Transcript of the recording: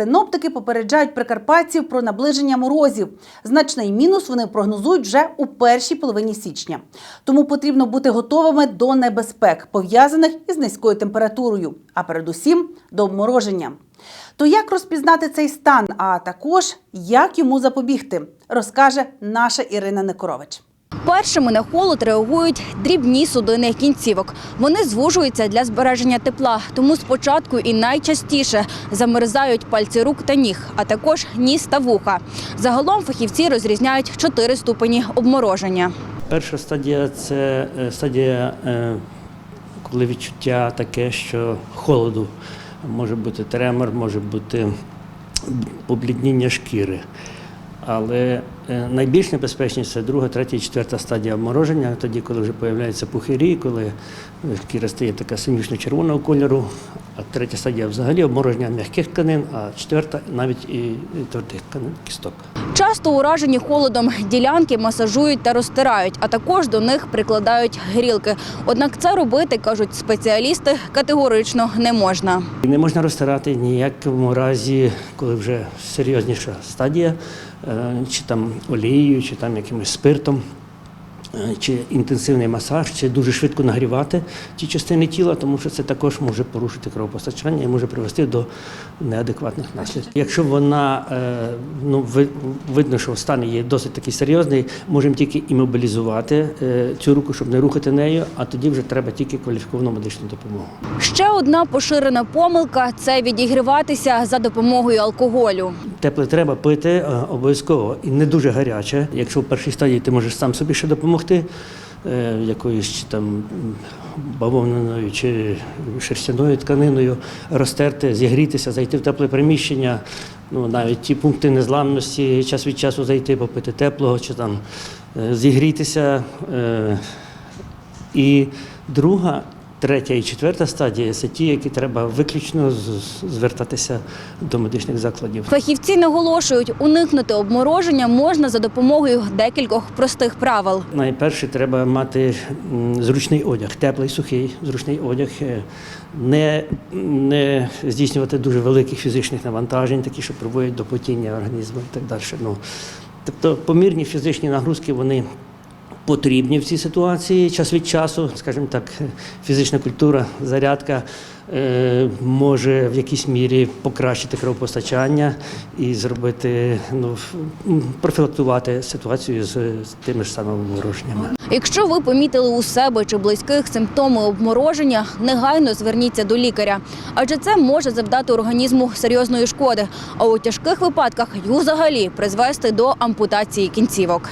Синоптики попереджають прикарпатців про наближення морозів. Значний мінус вони прогнозують вже у першій половині січня. Тому потрібно бути готовими до небезпек, пов'язаних із низькою температурою, а передусім до обмороження. То як розпізнати цей стан, а також як йому запобігти, розкаже наша Ірина Некорович. Першими на холод реагують дрібні судини кінцівок. Вони звужуються для збереження тепла, тому спочатку і найчастіше замерзають пальці рук та ніг, а також ніс та вуха. Загалом фахівці розрізняють чотири ступені обмороження. Перша стадія це е, стадія, е, коли відчуття таке, що холоду. Може бути тремор, може бути поблідніння шкіри. Але найбільш небезпечність це друга, третя четверта стадія обмороження, тоді, коли вже з'являються пухирі, коли е, шкіра стає така синюшно-червоного кольору, а третя стадія взагалі обмороження м'яких тканин, а четверта навіть і і твердих тканин кісток. Часто уражені холодом ділянки масажують та розтирають, а також до них прикладають грілки. Однак це робити, кажуть спеціалісти, категорично не можна. Не можна розтирати ніякому разі, коли вже серйозніша стадія, е, чи там олією, чи там якимось спиртом, чи інтенсивний масаж, чи дуже швидко нагрівати ті частини тіла, тому що це також може порушити кровопостачання і може привести до неадекватних наслідків. Якщо вона е, ну ви- видно, що стан є досить такий серйозний, можемо тільки імобілізувати е, цю руку, щоб не рухати нею, а тоді вже треба тільки кваліфіковану медичну допомогу. Ще одна поширена помилка це відігріватися за допомогою алкоголю. Тепле треба пити е, обов'язково і не дуже гаряче. Якщо в першій стадії ти можеш сам собі ще допомогти, е, якоюсь там бавовняною чи шерстяною тканиною розтерти, зігрітися, зайти в тепле приміщення. Ну, навіть ті пункти незламності, час від часу зайти, попити теплого чи там е, зігрітися. Е, І друга, третя і четверта стадія це ті, які треба виключно звертатися до медичних закладів. Фахівці наголошують, уникнути обмороження можна за допомогою декількох простих правил. Найперше треба мати зручний одяг, теплий, сухий, зручний одяг, е, не, не здійснювати дуже великих фізичних навантажень, такі, що приводять до потіння організму і так далі. Ну, тобто помірні фізичні нагрузки вони потрібні в цій ситуації час від часу, скажімо так, фізична культура, зарядка е, може в якійсь мірі покращити кровопостачання і зробити, ну, профілактувати ситуацію з, тими ж самими ворожнями. Якщо ви помітили у себе чи близьких симптоми обмороження, негайно зверніться до лікаря, адже це може завдати організму серйозної шкоди, а у тяжких випадках й взагалі призвести до ампутації кінцівок.